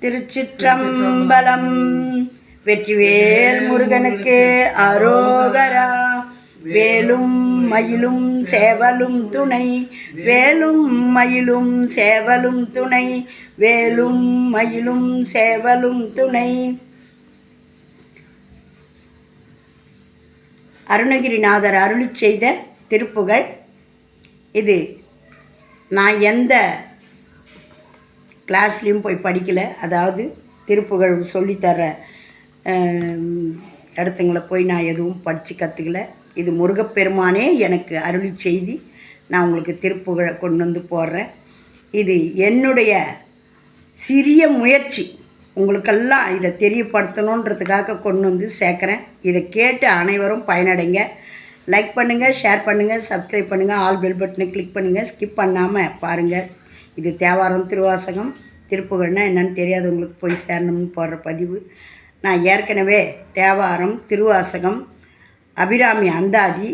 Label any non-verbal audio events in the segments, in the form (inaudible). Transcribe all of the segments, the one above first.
திருச்சிற்றம்பலம். வெற்றிவேல் முருகனுக்கு அரோகரா. வேலும் மயிலும் சேவலும் துணை. வேலும் மயிலும் சேவலும் துணை. வேலும் மயிலும் சேவலும் துணை. அருணகிரிநாதர் அருளிச் செய்த திருப்புகழ் இது. நான் எந்த கிளாஸ்லேயும் போய் படிக்கலை. அதாவது திருப்புகழ் சொல்லித்தர இடத்துங்களை இடத்துங்கள போய் நான் எதுவும் படித்து கற்றுக்கல இது முருகப்பெருமானே எனக்கு அருளி செய்தி. நான் உங்களுக்கு திருப்புகழை கொண்டு வந்து போடுறேன். இது என்னுடைய சிறிய முயற்சி. உங்களுக்கெல்லாம் இதை தெரியப்படுத்தணுன்றதுக்காக கொண்டு வந்து சேர்க்குறேன். இதை கேட்டு அனைவரும் பயனடைங்க. லைக் பண்ணுங்கள் ஷேர் பண்ணுங்கள் சப்ஸ்கிரைப் பண்ணுங்கள் ஆல் பெல் பட்டனை கிளிக் பண்ணுங்கள் ஸ்கிப் பண்ணாமல் பாருங்கள் இது தேவாரம் திருவாசகம் திருப்புகழ்னா என்னன்னு தெரியாதவங்களுக்கு போய் சேரணும்னு போடுற பதிவு. நான் ஏற்கனவே தேவாரம் திருவாசகம் அபிராமி அந்தாதி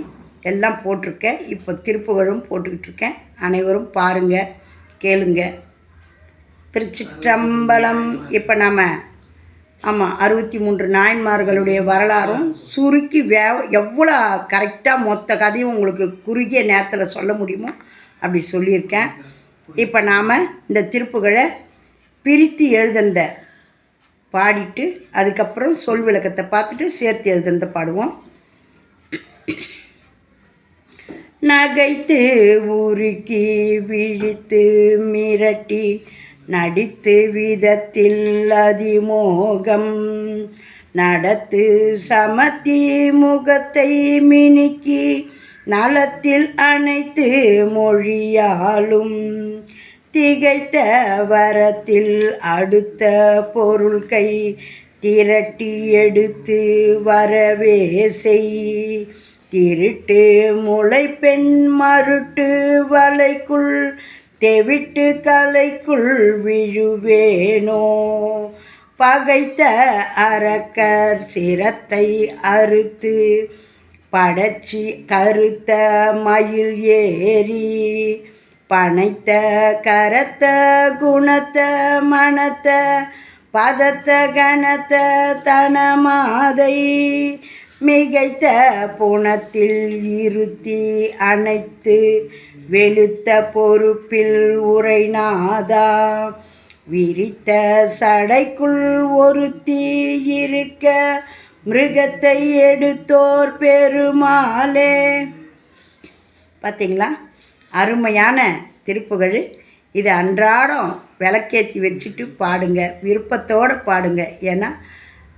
எல்லாம் போட்டிருக்கேன். இப்போ திருப்புகழும் போட்டுக்கிட்டு இருக்கேன். அனைவரும் பாருங்கள் கேளுங்க. திருச்சிற்றம்பலம். இப்போ நம்ம ஆமாம் அறுபத்தி மூன்று நாயன்மார்களுடைய வரலாறும் சுருக்கி வே எவ்வளோ கரெக்டாக மொத்த கதையும் உங்களுக்கு குறுகிய நேரத்தில் சொல்ல முடியுமோ அப்படி சொல்லியிருக்கேன். இப்போ நாம் இந்த திருப்புகளை பிரித்து எழுதுனத பாடிட்டு அதுக்கப்புறம் சொல் விளக்கத்தை பார்த்துட்டு சேர்த்து எழுதுனத பாடுவோம். நகைத்து உருக்கி விழித்து மிரட்டி நடித்து விதத்தில் அதிமோகம் நடத்து சமத்தி முகத்தை மினுக்கி நலத்தில் அனைத்து மொழியாலும் திகைத்த வரத்தில் அடுத்த பொருள் கை திரட்டி எடுத்து வரவே செய். திருட்டு முளை பெண் மருட்டு வலைக்குள் தெவிட்டு கலைக்குள் விழுவேனோ? பகைத்த அரக்கர் சிரத்தை அறுத்து படச்சி கருத்த மயில் ஏறி பனைத்த கரத்த குணத்த மனத்த பதத்த கணத்த தனமாதை மிகைத்த புணத்தில் இருத்தி அனைத்து வெளுத்த பொறுப்பில் உரைநாதா விரித்த சடைக்குள் ஒருத்தி இருக்க மிருகத்தை எடுத்தோர் பெருமாளே. பார்த்தீங்களா அருமையான திருப்புகழ் இது அன்றாடம் விளக்கேற்றி வச்சுட்டு பாடுங்க. விருப்பத்தோடு பாடுங்க. ஏன்னா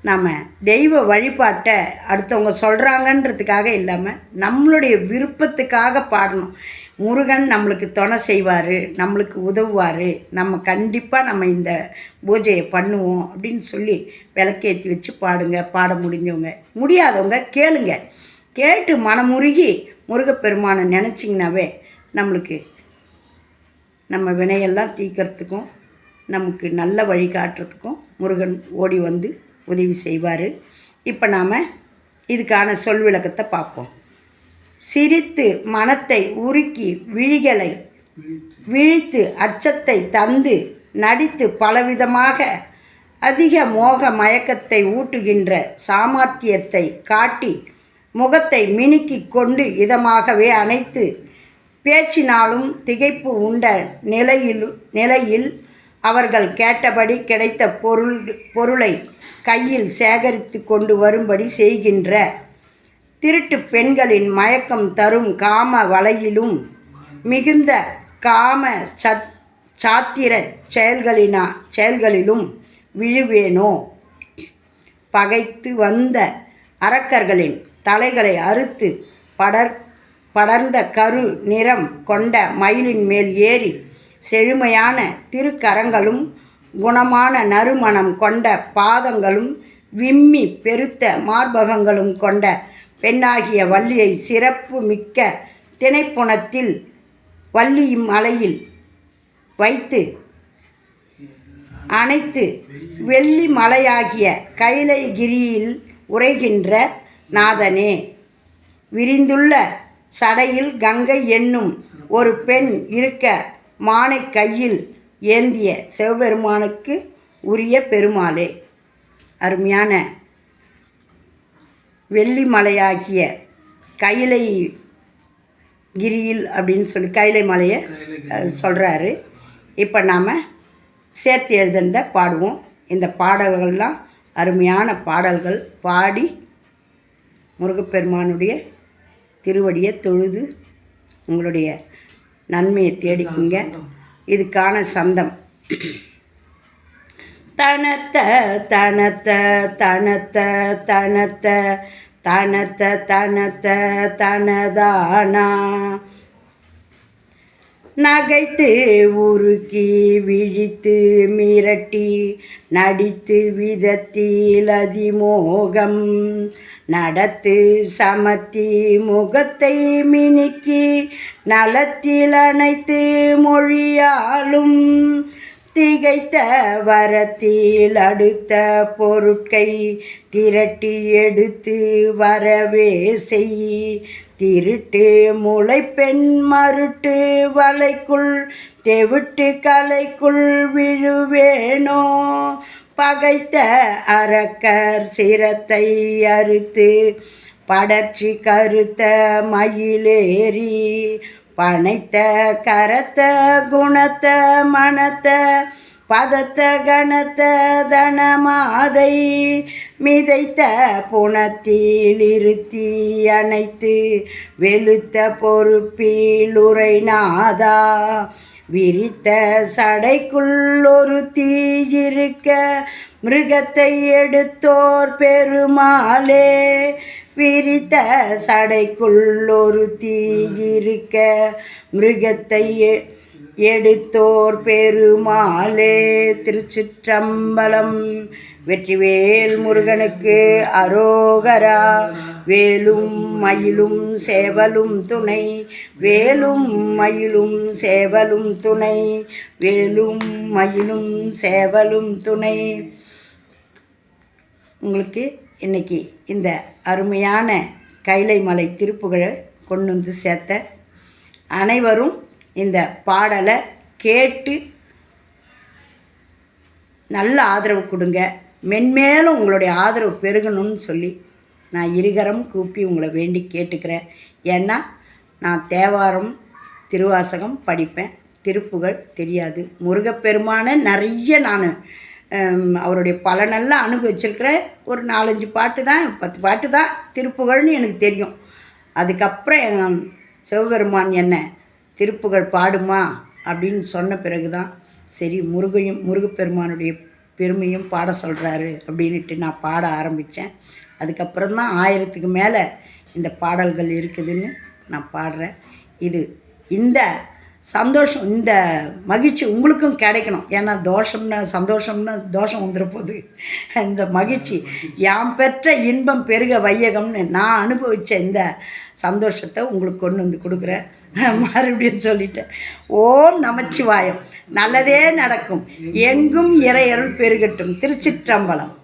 நம்ம தெய்வ வழிபாட்டை அடுத்தவங்க சொல்கிறாங்கன்றதுக்காக இல்லாமல் நம்மளுடைய விருப்பத்துக்காக பாடணும். முருகன் நம்மளுக்கு துணை செய்வார் நம்மளுக்கு உதவுவார். நம்ம கண்டிப்பாக நம்ம இந்த பூஜையை பண்ணுவோம் அப்படின்னு சொல்லி விளக்கேற்றி வச்சு பாடுங்க பாட முடிஞ்சவங்க. முடியாதவங்க கேளுங்க. கேட்டு மனமுருகி முருகப்பெருமானை நினச்சிங்கனாவே நம்மளுக்கு நம்ம வினையெல்லாம் தீக்கிறதுக்கும் நமக்கு நல்ல வழி காட்டுறதுக்கும் முருகன் ஓடி வந்து உதவி செய்வார். இப்போ நாம் இதுக்கான சொல் விளக்கத்தை பார்ப்போம். சிரித்து மனத்தை உருக்கி விழிகளை விழித்து அச்சத்தை தந்து நடித்து பலவிதமாக அதிக மோக மயக்கத்தை ஊட்டுகின்ற சாமர்த்தியத்தை காட்டி முகத்தை மினுக்கி கொண்டு இதமாகவே அணைத்து பேச்சினாலும் திகைப்பு உண்ட நிலையில் நிலையில் அவர்கள் கேட்டபடி கிடைத்த பொருள் பொருளை கையில் சேகரித்து கொண்டு வரும்படி செய்கின்ற திருட்டு பெண்களின் மயக்கம் தரும் காம வலையிலும் மிகுந்த காம சத் சாத்திர செயல்களினா செயல்களிலும் விழுவேனோ? பகைத்து வந்த அரக்கர்களின் தலைகளை அறுத்து படர் படர்ந்த கரு நிறம் கொண்ட மயிலின் மேல் ஏறி செழுமையான திருக்கரங்களும் குணமான நறுமணம் கொண்ட பாதங்களும் விம்மி பெருத்த மார்பகங்களும் கொண்ட பெண்ணாகிய வள்ளியை சிறப்பு மிக்க திணைப்புணத்தில் வள்ளி மலையில் வைத்து அனைத்து வெள்ளி மலையாகிய கைலைகிரியில் உரைகின்ற நாதனே. விரிந்துள்ள சடையில் கங்கை என்னும் ஒரு பெண் இருக்க மானை கையில் ஏந்திய சிவபெருமானுக்கு உரிய பெருமாளே. அருமையான வெள்ளிமலையாகிய கைலை கிரியில் அப்படின்னு சொல்லி கைலை மலையை சொல்கிறாரு இப்போ நாம் சேர்த்து எழுதுனத பாடுவோம். இந்த பாடல்கள்லாம் அருமையான பாடல்கள். பாடி முருகப்பெருமானுடைய திருவடியை தொழுது உங்களுடைய நன்மையை தேடிக்குங்க. இதுக்கான சந்தம். தனத்த தனத்த தனத்த தனத்த தனத்த தனத்த தனதானா? நகைத்து உருக்கி விழித்து மிரட்டி நடித்து விதத்தில் அதிமோகம். நடத்து சமத்தி முகத்தை மினுக்கி நலத்தில் அனைத்து மொழியாலும் திகைத்த வரத்தில் அடுத்த பொருட்கை திரட்டி எடுத்து வரவே செய். திருட்டு முளைப்பெண் மருட்டு வலைக்குள் தெவிட்டு கலைக்குள் விழுவேனோ? பகைத்த அரக்கர் சிரத்தை அறுத்து படர்ச்சி கருத்த மயிலேறி பனைத்த கரத்த குணத்த மனத்த பதத்த கணத்த தனமாதை மிதைத்த புணத்தில் இருத்தி அணைத்து வெளுத்த பொறுப்பில் உரைநாதா விரித்த சடைக்குள் ஒரு தீ இருக்க மிருகத்தை எடுத்தோர் பெருமாளே விரித்த சடைக்குள் ஒரு தீ இருக்க மிருகத்தை எடுத்தோர் பெருமாளே. திருச்சிற்றம்பலம் வெற்றிவேல் முருகனுக்கு அரோகரா. வேலும் மயிலும் சேவலும் துணை. வேலும் மயிலும் சேவலும் துணை. வேலும் மயிலும் சேவலும் துணை. உங்களுக்கு இன்னைக்கு இந்த அருமையான கைலை மலை திருப்புகழை கொண்டு வந்து சேர்த்த அனைவரும் இந்த பாடலை கேட்டு நல்ல ஆதரவு கொடுங்க. மென்மேலும் உங்களுடைய ஆதரவு பெருகணும்னு சொல்லி நான் இருகரம் கூப்பி உங்களை வேண்டி கேட்டுக்கிறேன். ஏன்னா நான் தேவாரம் திருவாசகம் படிப்பேன். திருப்புகழ் தெரியாது. முருகப்பெருமானை நிறைய நான் அவருடைய பலனெல்லாம் அனுபவிச்சிருக்கிறேன் ஒரு நாலஞ்சு பாட்டு தான் பத்து பாட்டு தான் திருப்புகழ்னு எனக்கு தெரியும். அதுக்கப்புறம் சிவபெருமான் என்ன திருப்புகழ் பாடுமா அப்படின்னு சொன்ன பிறகு தான் சரி முருகையும் முருகப்பெருமானுடைய பெருமையும் பாட சொல்கிறாரு அப்படின்ட்டு நான் பாட ஆரம்பித்தேன் அதுக்கப்புறம் தான் ஆயிரத்துக்கு மேலே இந்த பாடல்கள் இருக்குதுன்னு நான் பாடுறேன். இது இந்த சந்தோஷம் இந்த மகிழ்ச்சி உங்களுக்கும் கிடைக்கணும். ஏன்னா தோஷம்னா சந்தோஷம்னா தோஷம் வந்துருப்போகுது இந்த மகிழ்ச்சி. யாம் பெற்ற இன்பம் பெருக வையகம்னு நான் அனுபவித்த இந்த சந்தோஷத்தை உங்களுக்கு கொண்டு வந்து கொடுக்குறேன். (laughs) மறுபடியும் சொல்லிட்டேன். ஓம் நமச்சிவாயம். நல்லதே நடக்கும். எங்கும் இறையருள் பெருகட்டும். திருச்சிற்றம்பலம்.